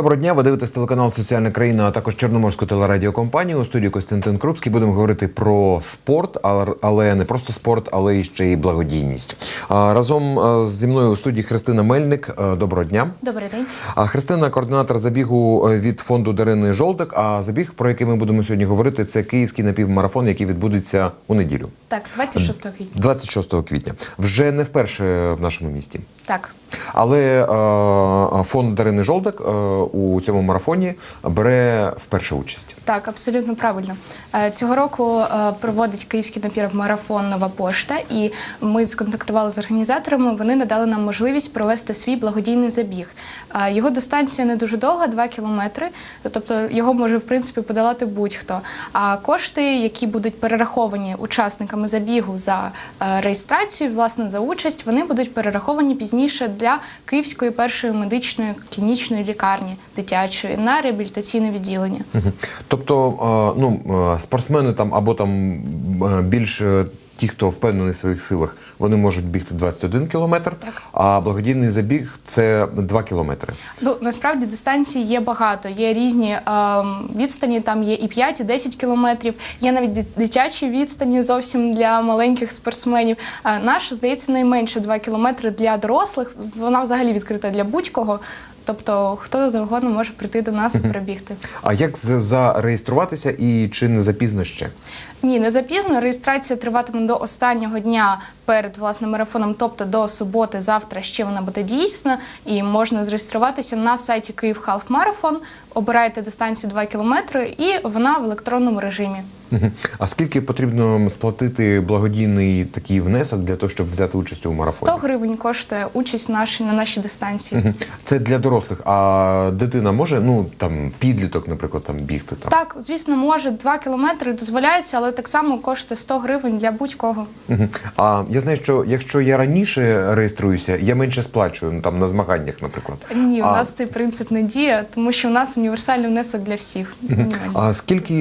Доброго дня, ви дивитесь телеканал Соціальна країна, а також Чорноморську телерадіокомпанію. У студії Костянтин Крупський будемо говорити про спорт, але- не просто спорт, але і ще й благодійність. Разом зі мною у студії Христина Мельник. Доброго дня. Добрий день. Христина координатор забігу е, від фонду Дарини Жолдак. А забіг, про який ми будемо сьогодні говорити, це київський напівмарафон, який відбудеться у неділю, Так, 26 квітня. 26 квітня. Вже не вперше в нашому місті. Так. Але фонд Дарини Жолдак е, у цьому марафоні бере вперше участь. Так, абсолютно правильно. Е, Цього року е, проводить київський напівмарафон Нова пошта, і ми сконтактували з організаторами. Вони надали нам можливість провести свій благодійний забіг. Е, Його дистанція не дуже довга, 2 кілометри. Тобто його може в принципі подолати будь-хто. А кошти, які будуть перераховані учасниками забігу за реєстрацію, власне за участь, вони будуть перераховані пізніше для Київської першої медичної клінічної лікарні дитячої на реабілітаційне відділення. Тобто, е, ну, е, спортсмени там або там е, більш е, ті, хто впевнений в своїх силах, вони можуть бігти 21 кілометр, а благодійний забіг це 2 кілометри. Ну насправді дистанцій є багато. Є різні ем, відстані. Там є і 5, і 10 кілометрів. Є навіть дитячі відстані зовсім для маленьких спортсменів. Е, наш здається найменше 2 кілометри для дорослих. Вона взагалі відкрита для будь-кого. Тобто, хто завгодно може прийти до нас і перебігти. А як зареєструватися і чи не запізно ще? Ні, не запізно. Реєстрація триватиме до останнього дня перед власним марафоном, тобто до суботи, завтра ще вона буде дійсна, і можна зареєструватися на сайті Київ Half Marathon, Обираєте дистанцію 2 кілометри, і вона в електронному режимі. А скільки потрібно сплатити благодійний такий внесок для того, щоб взяти участь у марафоні? 100 гривень коштує участь наші, на нашій дистанції. Це для дорослих. А дитина може, ну там підліток, наприклад, там бігти там. Так, звісно, може 2 кілометри дозволяється, але так само коштує 100 гривень для будь-кого. А я знаю, що якщо я раніше реєструюся, я менше сплачую ну, там на змаганнях, наприклад. Ні, у а, нас цей принцип не діє, тому що у нас універсальний внесок для всіх. А скільки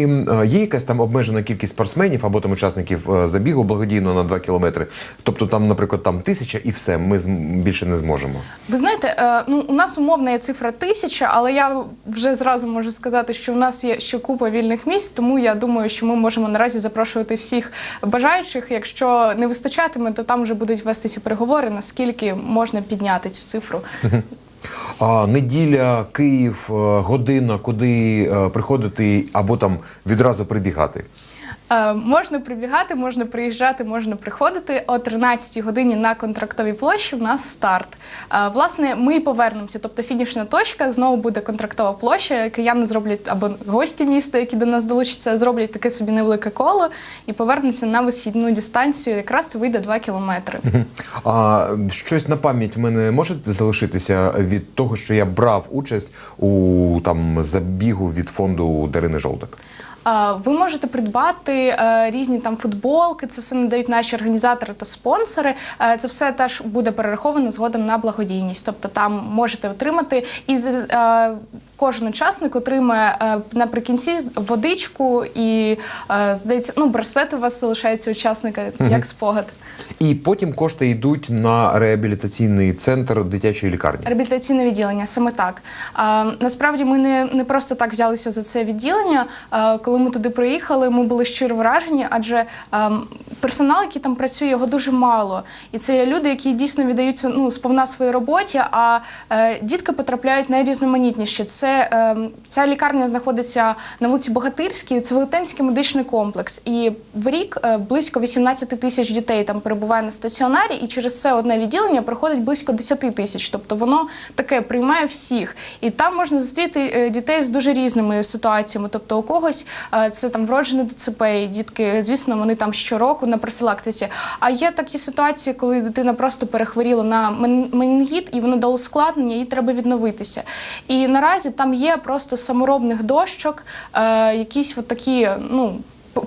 є якась там обмежена кількість спортсменів або там учасників е, забігу благодійного на 2 кілометри? Тобто там, наприклад, там тисяча і все, ми більше не зможемо. Ви знаєте, е, ну у нас умовна є цифра тисяча, але я вже зразу можу сказати, що у нас є ще купа вільних місць, тому я думаю, що ми можемо наразі запрошувати всіх бажаючих. Якщо не вистачатиме, то там вже будуть вестися переговори, наскільки можна підняти цю цифру. А неділя, Київ, е, година, куди е, приходити або там відразу прибігати. Е, можна прибігати, можна приїжджати, можна приходити о 13 годині на контрактовій площі. У нас старт. Е, власне, ми повернемося. Тобто фінішна точка знову буде контрактова площа. Кияни зроблять або гості міста, які до нас долучаться, зроблять таке собі невелике коло і повернуться на висхідну дистанцію. Якраз це вийде 2 кілометри. А щось на пам'ять в мене може залишитися від того, що я брав участь у там забігу від фонду Дарини Жолдак. Ви можете придбати е, різні там футболки, це все надають наші організатори та спонсори. Е, Це все теж буде перераховано згодом на благодійність. Тобто там можете отримати і е, кожен учасник отримає е, наприкінці водичку і е, здається, ну браслет у вас залишається учасника як спогад. І потім кошти йдуть на реабілітаційний центр дитячої лікарні. Реабілітаційне відділення, саме так. А, насправді ми не, не просто так взялися за це відділення. А, коли ми туди приїхали, ми були щиро вражені, адже а, персонал, який там працює, його дуже мало. І це є люди, які дійсно віддаються ну, сповна своїй роботі, а е, дітки потрапляють найрізноманітніші. Це е, ця лікарня знаходиться на вулиці Богатирській, це велетенський медичний комплекс. І в рік е, близько 18 тисяч дітей там перебуває на стаціонарі, і через це одне відділення проходить близько 10 тисяч. Тобто воно таке приймає всіх. І там можна зустріти е, дітей з дуже різними ситуаціями. Тобто у когось е, це там вроджене ДЦП, і дітки, звісно, вони там щороку на профілактиці. А є такі ситуації, коли дитина просто перехворіла на мен- менінгіт, і воно дало ускладнення, їй треба відновитися. І наразі там є просто саморобних дощок, е, якісь от такі, ну.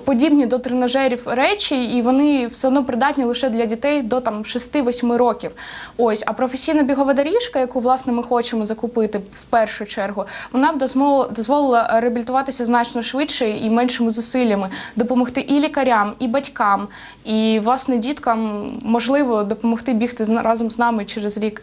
Подібні до тренажерів речі, і вони все одно придатні лише для дітей до там 6-8 років. Ось, а професійна бігова доріжка, яку власне ми хочемо закупити в першу чергу, вона б дозволила, реабілітуватися значно швидше і меншими зусиллями, допомогти і лікарям, і батькам, і власне діткам можливо допомогти бігти разом з нами через рік.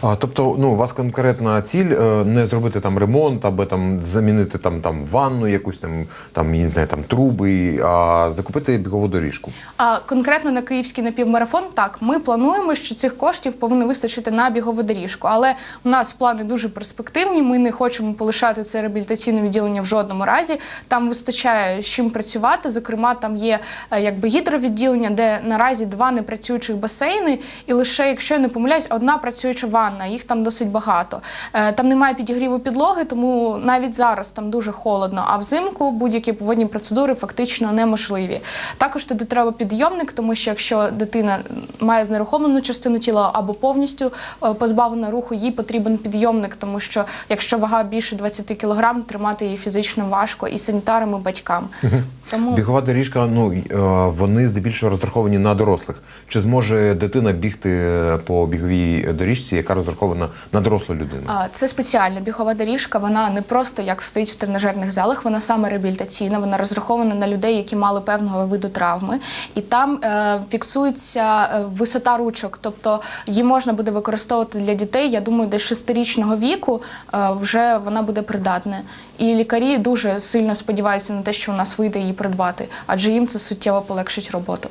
А, тобто, ну, у вас конкретна ціль е, не зробити там ремонт, або там замінити там, там ванну, якусь там, там, я не знаю, там труби, а закупити бігову доріжку. А конкретно на київський напівмарафон, так ми плануємо, що цих коштів повинно вистачити на бігову доріжку. Але у нас плани дуже перспективні. Ми не хочемо полишати це реабілітаційне відділення в жодному разі. Там вистачає з чим працювати. Зокрема, там є е, якби гідровідділення, де наразі два непрацюючих басейни, і лише, якщо я не помиляюсь, одна працююча ванна. Їх там досить багато. Е, Там немає підігріву підлоги, тому навіть зараз там дуже холодно. А взимку будь-які водні процедури фактично неможливі. Також туди треба підйомник, тому що якщо дитина має знерухомлену частину тіла або повністю е, позбавлена руху, їй потрібен підйомник, тому що якщо вага більше 20 кг, тримати її фізично важко і санітарам, і батькам. Тому Бігова доріжка, ну е, вони здебільшого розраховані на дорослих. Чи зможе дитина бігти по біговій доріжці, яка розрахована на дорослу людину? Це спеціальна бігова доріжка. Вона не просто як стоїть в тренажерних залах, вона саме реабілітаційна. Вона розрахована на людей, які мали певного виду травми, і там е, фіксується е, висота ручок. Тобто її можна буде використовувати для дітей. Я думаю, десь шестирічного віку е, вже вона буде придатна. І лікарі дуже сильно сподіваються на те, що у нас вийде її придбати, адже їм це суттєво полегшить роботу.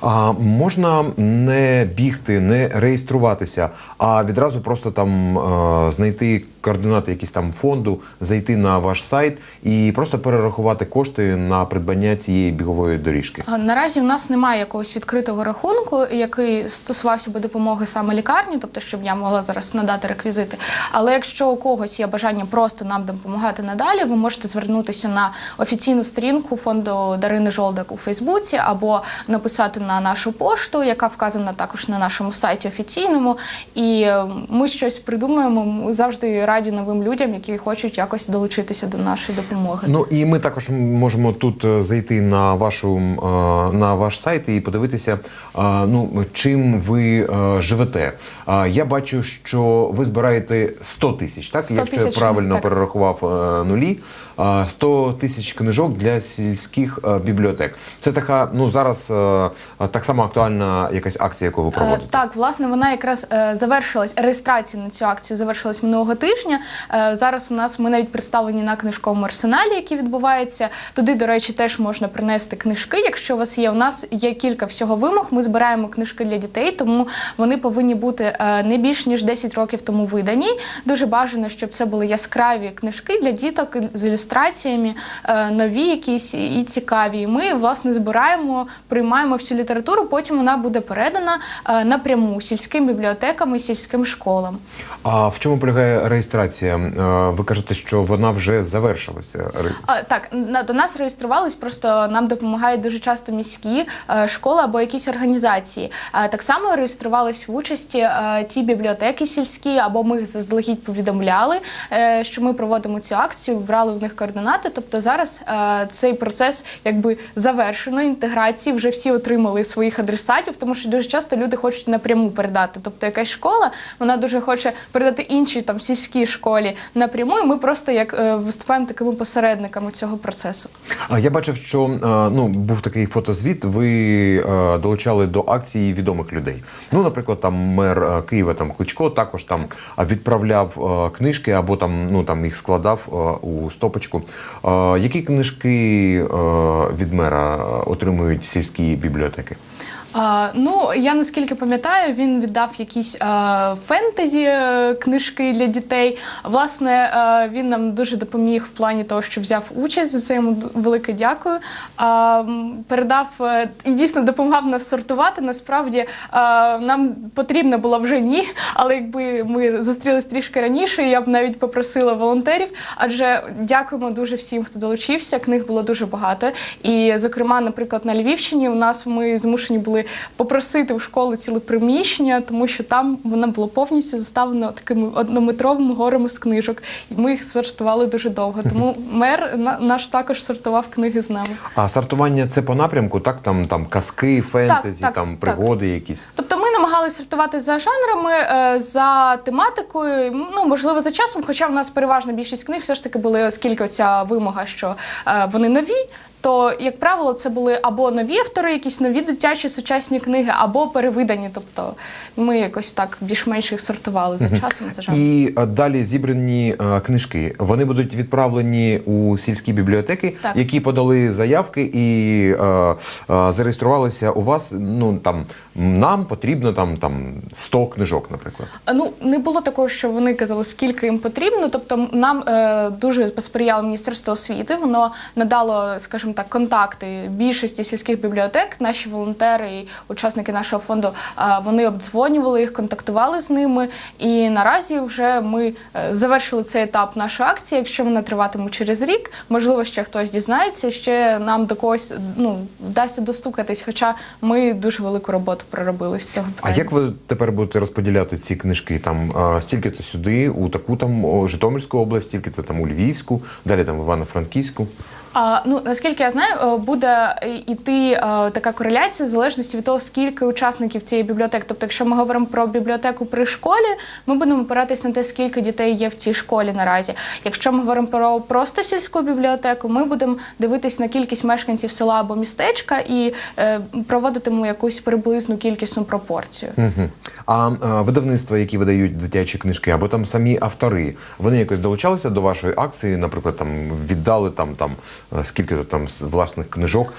А можна не бігти, не реєструватися, а відразу просто там е, знайти координати якісь там фонду, зайти на ваш сайт і просто перерахувати кошти на придбання цієї бігової доріжки. Наразі в нас немає якогось відкритого рахунку, який стосувався би допомоги саме лікарні, тобто щоб я могла зараз надати реквізити. Але якщо у когось є бажання просто нам допомагати надалі, ви можете звернутися на офіційну сторінку фонду Дарини Жолдак у Фейсбуці або написати на нашу пошту, яка вказана також на нашому сайті офіційному. І е, ми щось придумаємо. Ми завжди раді новим людям, які хочуть якось долучитися до нашої допомоги. Ну і ми також можемо тут е, зайти на вашу е, на ваш сайт і подивитися, ну чим ви живете. Я бачу, що ви збираєте 100 тисяч, так 100 якщо я правильно так. перерахував нулі. А, 100 тисяч книжок для сільських бібліотек. Це така, ну зараз так само актуальна якась акція, яку ви Е, проводите. Так, власне, вона якраз е, завершилась. Реєстрація на цю акцію завершилась минулого тижня. Е, Зараз у нас ми навіть представлені на книжковому арсеналі, який відбувається. Туди, до речі, теж можна принести книжки. Якщо у вас є, у нас є кілька всього вимог. Ми збираємо книжки для дітей, тому вони повинні бути не більш ніж 10 років тому видані. Дуже бажано, щоб це були яскраві книжки для діток з ілюстраціями, е, нові якісь і цікаві. І ми власне збираємо, приймаємо всю літературу. Потім вона буде передана е, напряму сільським бібліотекам і сільським школам. А в чому полягає реєстрація? Е, Ви кажете, що вона вже завершилася. Так, до нас реєструвались, просто нам допомагають дуже часто міські школи або якісь організації. Так само реєструвались в участі ті бібліотеки сільські, або ми їх заздалегідь повідомляли, що ми проводимо цю акцію, брали в них координати. Тобто зараз е, цей процес якби завершено інтеграції. Вже всі отримали своїх адресатів, тому що дуже часто люди хочуть напряму передати. Тобто якась школа, вона дуже хоче передати іншій там сільській школі напряму. І ми просто як е, виступаємо такими посередниками цього процесу. Я бачив, що е, ну був такий фотозвіт. Ви е, долучали до акції відомих людей. Ну, наприклад, там мер е, Києва там Кличко також там відправляв е, книжки або там ну там їх складав е, у стопочку. Які книжки е, від мера е, отримують сільські бібліотеки? А, ну, я наскільки пам'ятаю, він віддав якісь а, фентезі е, книжки для дітей. Власне, е, він нам дуже допоміг в плані того, що взяв участь. За це йому велике дякую. А, передав е, і дійсно допомагав нас сортувати. Насправді е, нам потрібно було вже ні, але якби ми зустрілись трішки раніше, я б навіть попросила волонтерів. Адже дякуємо дуже всім, хто долучився. Книг було дуже багато. І, зокрема, наприклад, на Львівщині у нас ми змушені були попросити в школи ціле приміщення, тому що там воно було повністю заставлено такими однометровими горами з книжок. І ми їх сортували дуже довго. Тому мер на- наш також сортував книги з нами. А сортування це по напрямку, так там там казки, фентезі, так, там так. пригоди якісь. Тобто ми намагалися сортувати за жанрами, е, за тематикою, ну можливо, за часом. Хоча в нас переважна більшість книг все ж таки були, оскільки ця вимога, що е, вони нові. То, як правило, це були або нові автори, якісь нові дитячі сучасні книги, або перевидані. Тобто ми якось так більш-менш їх сортували за часом. За жанром. І е, далі зібрані е, книжки. Вони будуть відправлені у сільські бібліотеки, Так. які подали заявки і е, е, зареєструвалися у вас. Ну там нам потрібно там, там 100 книжок, наприклад. Ну не було такого, що вони казали, скільки їм потрібно. Тобто, нам е, дуже посприяло Міністерство освіти. Воно надало, скажімо так, контакти більшості сільських бібліотек. Наші волонтери і учасники нашого фонду вони обдзвонювали їх, контактували з ними. І наразі вже ми е, завершили цей етап нашої акції. Якщо вона триватиме через рік, можливо, ще хтось дізнається, ще нам до когось ну вдасться достукатись. Хоча ми дуже велику роботу проробили з цього. А як ви тепер будете розподіляти ці книжки? Там е, стільки-то сюди, у таку там Житомирську область, стільки-то там у Львівську, далі там в Івано-Франківську. А, ну наскільки я знаю, е, буде йти е, така кореляція в залежності від того, скільки учасників цієї бібліотеки. Тобто, якщо ми говоримо про бібліотеку при школі, ми будемо опиратись на те, скільки дітей є в цій школі наразі. Якщо ми говоримо про просто сільську бібліотеку, ми будемо дивитись на кількість мешканців села або містечка і е, проводитимемо якусь приблизну кількісну пропорцію. Угу. А е, видавництва, які видають дитячі книжки, або там самі автори, вони якось долучалися до вашої акції, наприклад, там віддали там, там е, скільки то там власних книжок,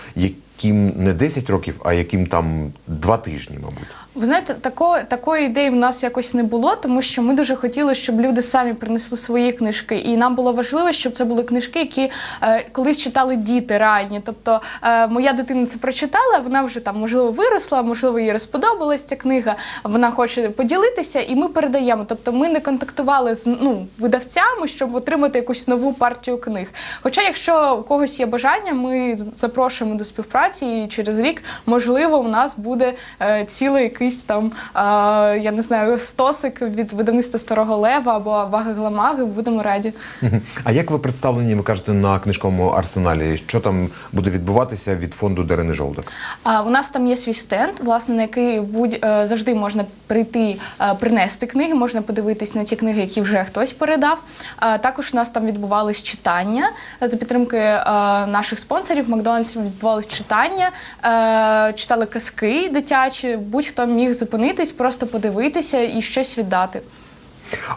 яким не 10 років, а яким там 2 тижні, мабуть. Ви знаєте, тако, такої ідеї в нас якось не було, тому що ми дуже хотіли, щоб люди самі принесли свої книжки. І нам було важливо, щоб це були книжки, які е, колись читали діти реальні. Тобто е, моя дитина це прочитала, вона вже там можливо виросла, можливо, їй розподобалась ця книга. Вона хоче поділитися, і ми передаємо. Тобто, ми не контактували з ну, видавцями, щоб отримати якусь нову партію книг. Хоча, якщо у когось є бажання, ми запрошуємо до співпраці, і через рік, можливо, у нас буде е, цілий якийсь там, е, я не знаю, стосик від видавництва Старого Лева або Ваги Гламаги. Будемо раді. А як ви представлені, ви кажете, на книжковому арсеналі? Що там буде відбуватися від фонду Дарини Жолдак? А у нас там є свій стенд, власне, на який будь е, завжди можна прийти, е, принести книги, можна подивитись на ті книги, які вже хтось передав. А також у нас там відбувались читання за підтримки е, наших спонсорів. Макдональдс відбувались читання, е, читали казки дитячі. Будь-хто міг зупинитись, просто подивитися і щось віддати.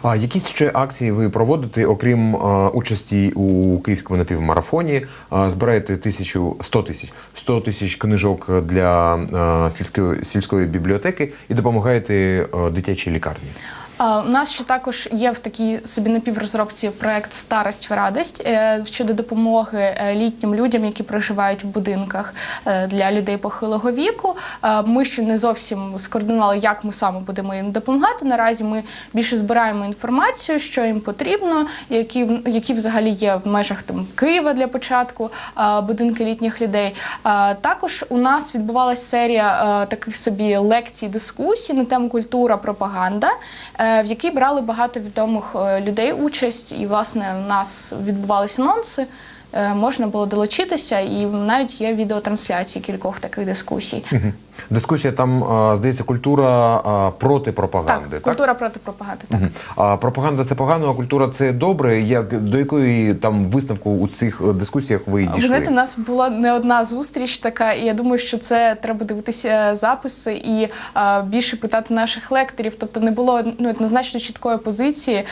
А якісь ще акції ви проводите, окрім е, участі у київському напівмарафоні? Е, збираєте тисячу 100 тисяч 100 тисяч книжок для е, сільської сільської бібліотеки і допомагаєте е, дитячій лікарні. У нас ще також є в такій собі напіврозробці проект Старость в радость е, щодо допомоги е, літнім людям, які проживають в будинках е, для людей похилого віку. Ми ще не зовсім скоординували, як ми саме будемо їм допомагати. Наразі ми більше збираємо інформацію, що їм потрібно, які які взагалі є в межах там Києва для початку будинки літніх людей. Також у нас відбувалася серія таких собі лекцій, дискусій на тему культура, пропаганда, в якій брали багато відомих е, людей участь. І, власне, в нас відбувалися анонси. е, Можна було долучитися, і навіть є відеотрансляції кількох таких дискусій. Дискусія там е, здається культура е, проти пропаганди. Так, культура проти пропаганди. Так. А пропаганда це погано, а культура це добре. Як до якої там висновку у цих е, дискусіях ви дійшли? знаєте, у нас була не одна зустріч така, і я думаю, що це треба дивитися записи і е, більше питати наших лекторів. Тобто не було ну однозначно чіткої позиції,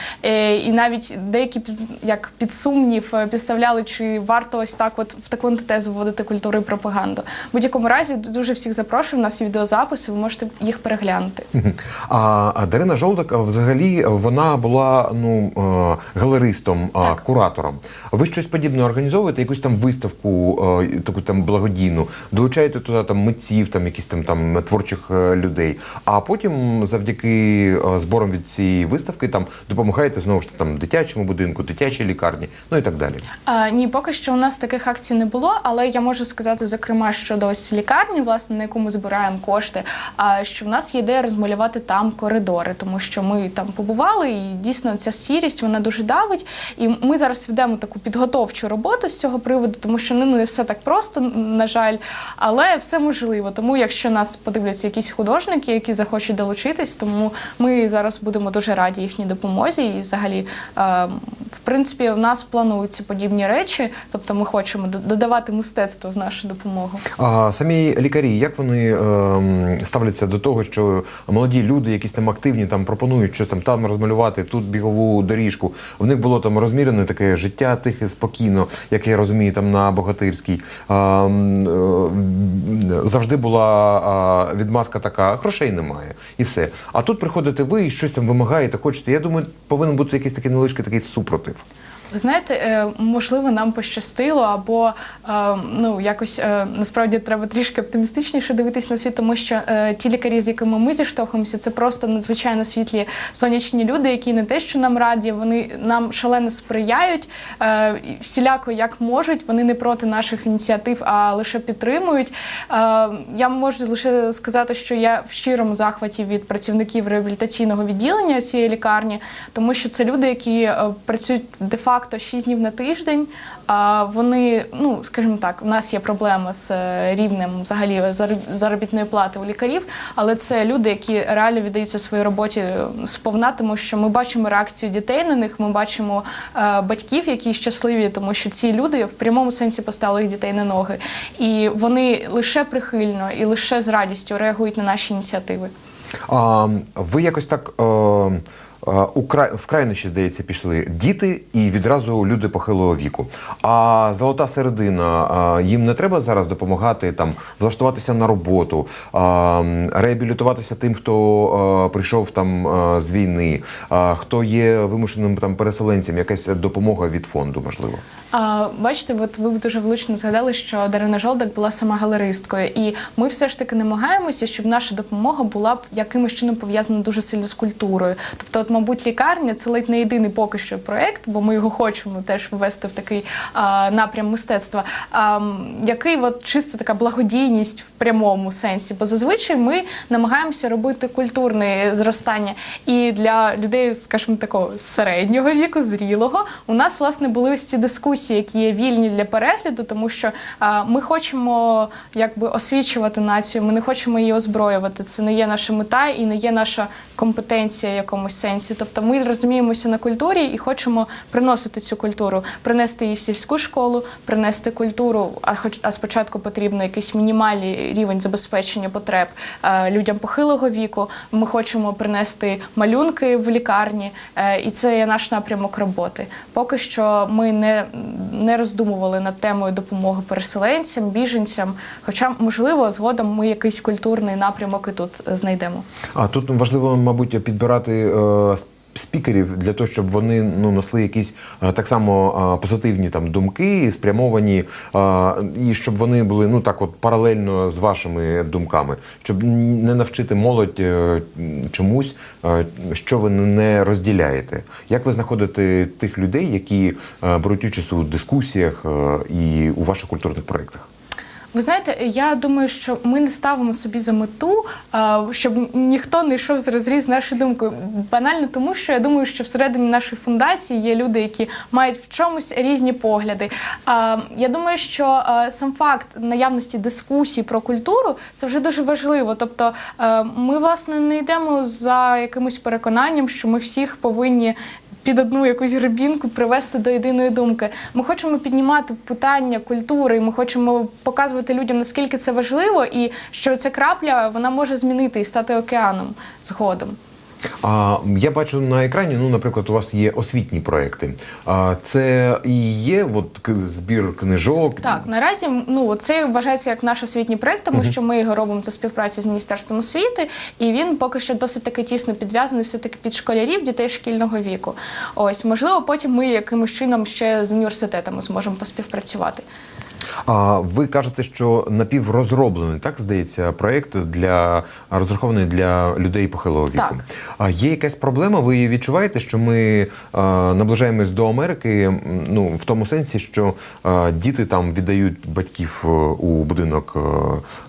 і навіть деякі як під сумнів підставляли, чи варто ось так, от в таку антитезу вводити культуру і пропаганду. В будь-якому разі дуже всіх запрошую. У нас є відеозаписи, ви можете їх переглянути. А а Дарина Жолдак взагалі вона була ну е, галеристом, Так. куратором. Ви щось подібне організовуєте, якусь там виставку, е, таку там благодійну, долучаєте туди там митців, там якісь там там творчих е, людей. А потім, завдяки зборам від цієї виставки, там допомагаєте знову ж там дитячому будинку, дитячій лікарні, ну і так далі. А, ні, поки що у нас таких акцій не було, але я можу сказати, зокрема, щодо ось лікарні, власне, на яку ми збираємо збираємо кошти. А що в нас є ідея розмалювати там коридори, тому що ми там побували, і дійсно ця сірість вона дуже давить. І ми зараз ведемо таку підготовчу роботу з цього приводу, тому що ну, не все так просто, на жаль, але все можливо. Тому, якщо нас подивляться якісь художники, які захочуть долучитись, тому ми зараз будемо дуже раді їхній допомозі. І взагалі, е, в принципі, у нас плануються подібні речі, тобто ми хочемо додавати мистецтво в нашу допомогу. А самі лікарі, як вони ем, ставляться до того, що молоді люди, якісь там активні, там пропонують щось там там розмалювати, тут бігову доріжку. В них було там розмірене таке життя тихе, спокійно, як я розумію, там на Богатирській. А, е, завжди була а, відмазка така, грошей немає, і все. А тут приходите ви і щось там вимагаєте, хочете. Я думаю, повинен бути якийсь такий невеличкий такий супротив. Знаєте, е, можливо, нам пощастило, або е, ну якось е, насправді треба трішки оптимістичніше дивитись на світ, тому що ті лікарі, з якими ми зіштовхуємося, це просто надзвичайно світлі сонячні люди, які не те, що нам раді, вони нам шалено сприяють всіляко як можуть. Вони не проти наших ініціатив, а лише підтримують. Я можу лише сказати, що я в щирому захваті від працівників реабілітаційного відділення цієї лікарні, тому що це люди, які працюють де-факто 6 днів на тиждень. Вони, ну скажімо так, у нас є проблема з е, рівнем взагалі заробітної плати у лікарів, але це люди, які реально віддаються своїй роботі е, сповна, тому що ми бачимо реакцію дітей на них. Ми бачимо е, батьків, які щасливі, тому що ці люди в прямому сенсі поставили їх дітей на ноги, і вони лише прихильно і лише з радістю реагують на наші ініціативи. А, ви якось так е, е, у край, в крайнощі, здається, пішли діти і відразу люди похилого віку. А золота середина, їм не треба зараз допомагати там влаштуватися на роботу, реабілітуватися тим, хто прийшов там з війни, хто є вимушеним там переселенцем, якась допомога від фонду, можливо. А, бачите, от ви дуже влучно згадали, що Дарина Жолдак була сама галеристкою, і ми все ж таки намагаємося, щоб наша допомога була б якимось чином пов'язана дуже сильно з культурою. Тобто, от, мабуть, лікарня це ледь не єдиний поки що проєкт, бо ми його хочемо теж ввести в такий а, напрям мистецтва, а, який от чисто така благодійність в прямому сенсі. Бо зазвичай ми намагаємося робити культурне зростання. І для людей, скажімо, такого середнього віку, зрілого, у нас власне були ось ці дискусії, які є вільні для перегляду, тому що а, ми хочемо якби освічувати націю, ми не хочемо її озброювати. Це не є наша мета і не є наша компетенція в якомусь сенсі. Тобто ми розуміємося на культурі і хочемо приносити цю культуру, принести її в сільську школу, принести культуру. А хоч а спочатку потрібно якийсь мінімальний рівень забезпечення потреб е, людям похилого віку. Ми хочемо принести малюнки в лікарні, е, і це є наш напрямок роботи. Поки що ми не, не роздумували над темою допомоги переселенцям, біженцям. Хоча, можливо, згодом ми якийсь культурний напрямок і тут е, знайдемо. А тут важливо, мабуть, підбирати спікерів для того, щоб вони ну несли якісь е, так само е, позитивні там думки, спрямовані, е, і щоб вони були ну так, от паралельно з вашими думками, щоб не навчити молодь чомусь, що ви не розділяєте. Як ви знаходите тих людей, які беруть участь у дискусіях і у ваших культурних проєктах? Ви знаєте, я думаю, що ми не ставимо собі за мету, щоб ніхто не йшов з розріз нашою думкою. Банально тому, що я думаю, що всередині нашої фундації є люди, які мають в чомусь різні погляди. Я думаю, що сам факт наявності дискусій про культуру це вже дуже важливо. Тобто, е, ми власне не йдемо за якимось переконанням, що ми всіх повинні під одну якусь гребінку привести до єдиної думки. Ми хочемо піднімати питання культури, ми хочемо показувати людям, наскільки це важливо, і що ця крапля вона може змінити і стати океаном згодом. А я бачу на екрані, ну, наприклад, у вас є освітні проекти. А це і є от, збір книжок. Так, наразі ну це вважається як наш освітній проект, тому що ми його робимо за співпраці з міністерством освіти, і він поки що досить таки тісно підв'язаний все таки під школярів, дітей шкільного віку. Ось можливо, потім ми якимось чином ще з університетами зможемо поспівпрацювати. А ви кажете, що напіврозроблений, так здається, проєкт для розрахований для людей похилого віку. Так. А є якась проблема? Ви її відчуваєте, що ми а, наближаємось до Америки? Ну в тому сенсі, що а, діти там віддають батьків е, у будинок е,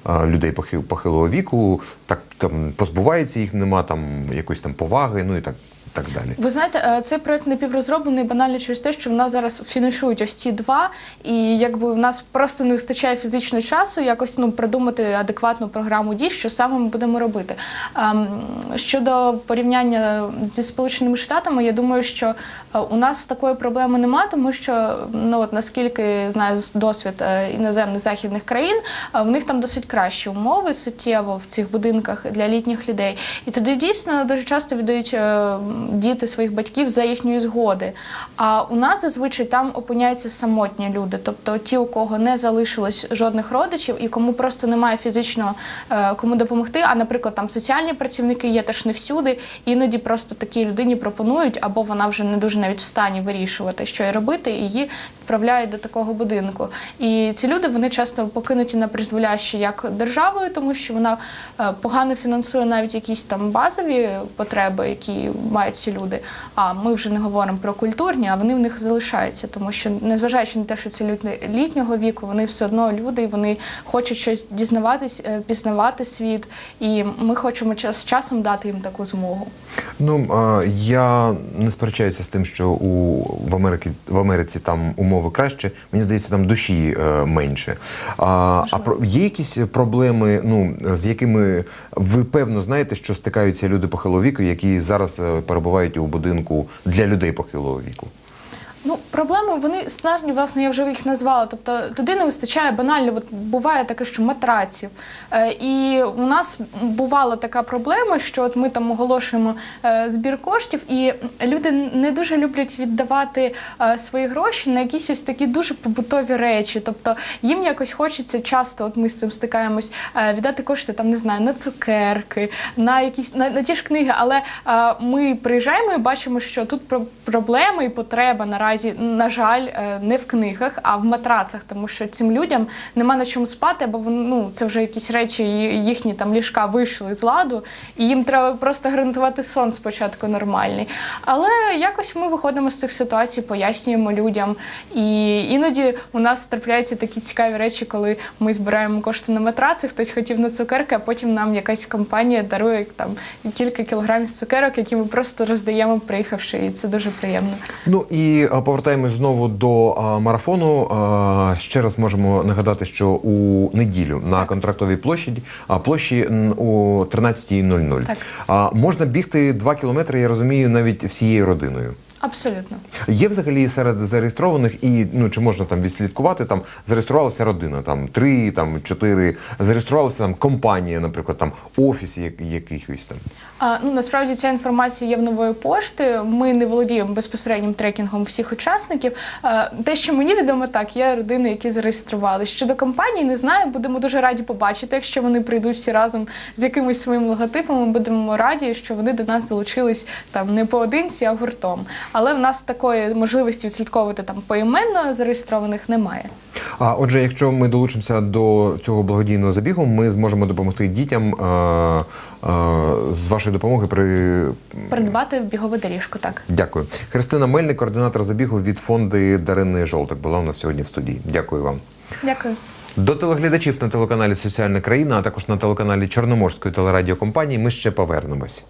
а, людей похи- похилого віку, так там позбуваються їх, нема там якоїсь там поваги, ну і так, так далі. Ви знаєте, е, цей проект напіврозроблений банально через те, що в нас зараз фінішують ось ці два, і якби в нас просто не вистачає фізичного часу якось ну придумати адекватну програму дій, що саме ми будемо робити. Ем, Щодо порівняння зі сполученими штатами, я думаю, що е, у нас такої проблеми немає, тому що ну от наскільки знаю досвід е, іноземних західних країн, в них там досить кращі умови суттєво в цих будинках для літніх людей. І туди дійсно дуже часто віддають діти своїх батьків за їхньої згоди. А у нас зазвичай там опиняються самотні люди, тобто ті, у кого не залишилось жодних родичів і кому просто немає фізичного е, кому допомогти. А, наприклад, там соціальні працівники є теж не всюди. Іноді просто такій людині пропонують, або вона вже не дуже навіть в стані вирішувати, що й робити, і її відправляють до такого будинку. І ці люди вони часто покинуті на призволяще як державою, тому що вона е, погано фінансує навіть якісь там базові потреби, які мають ці люди. А ми вже не говоримо про культурні, а вони в них залишаються, тому що незважаючи на те, що це люди літнього віку, вони все одно люди, і вони хочуть щось дізнаватись, е, пізнавати світ, і ми хочемо з часом дати їм таку змогу. Ну я не сперечаюся з тим, що у в Америці в Америці там умови краще. Мені здається, там душі е, менше. А, а про є якісь проблеми, ну з якими ви певно знаєте, що стикаються люди похилого віку, які зараз е, перебувають у будинку для людей похилого віку. Ну, проблеми вони стандартні, власне, я вже їх назвала. Тобто туди не вистачає банально, от буває таке, що матраців. Е, і у нас бувала така проблема, що от ми там оголошуємо е, збір коштів, і люди не дуже люблять віддавати е, свої гроші на якісь ось такі дуже побутові речі. Тобто їм якось хочеться часто, от ми з цим стикаємось, е, віддати кошти там, не знаю, на цукерки, на якісь на, на ті ж книги. Але е, ми приїжджаємо і бачимо, що тут про- проблема і потреба наразі, на жаль, е, не в книгах, а в матрацах, тому що цим людям нема на чому спати, вони, ну, це вже якісь речі, їхні там ліжка вийшли з ладу, і їм треба просто гарантувати сон спочатку нормальний. Але якось ми виходимо з цих ситуацій, пояснюємо людям. І іноді у нас трапляються такі цікаві речі, коли ми збираємо кошти на матраци, хтось хотів на цукерки, а потім нам якась компанія дарує там кілька кілограмів цукерок, які ми просто роздаємо, приїхавши, і це дуже приємно. Ну і а, повертаємось знову до а, марафону. А, ще раз можемо нагадати, що у неділю на контрактовій площі а, площі о 13.00. Так. Можна бігти 2 кілометри, я розумію, навіть всією родиною. Абсолютно. Є взагалі серед зареєстрованих, і ну чи можна там відслідкувати? Там зареєструвалася родина, там три, там чотири, зареєструвалася там компанія, наприклад, там офіс як- якийсь там. Ну насправді ця інформація є в нової пошти. Ми не володіємо безпосереднім трекінгом всіх учасників. Те, що мені відомо, так є родини, які зареєстрували. Щодо компаній, не знаю. Будемо дуже раді побачити, якщо вони прийдуть всі разом з якимось своїм логотипом. Ми будемо раді, що вони до нас долучились там не поодинці, а гуртом. Але в нас такої можливості відслідковувати там поіменно зареєстрованих немає. А отже, якщо ми долучимося до цього благодійного забігу, ми зможемо допомогти дітям е, е, з вашої допомоги при Придбати бігову доріжку, так. дякую. Христина Мельник, координатор забігу від фонду Дарини Жолток, була у нас сьогодні в студії. Дякую вам. Дякую. До телеглядачів на телеканалі Соціальна країна, а також на телеканалі Чорноморської телерадіокомпанії ми ще повернемось.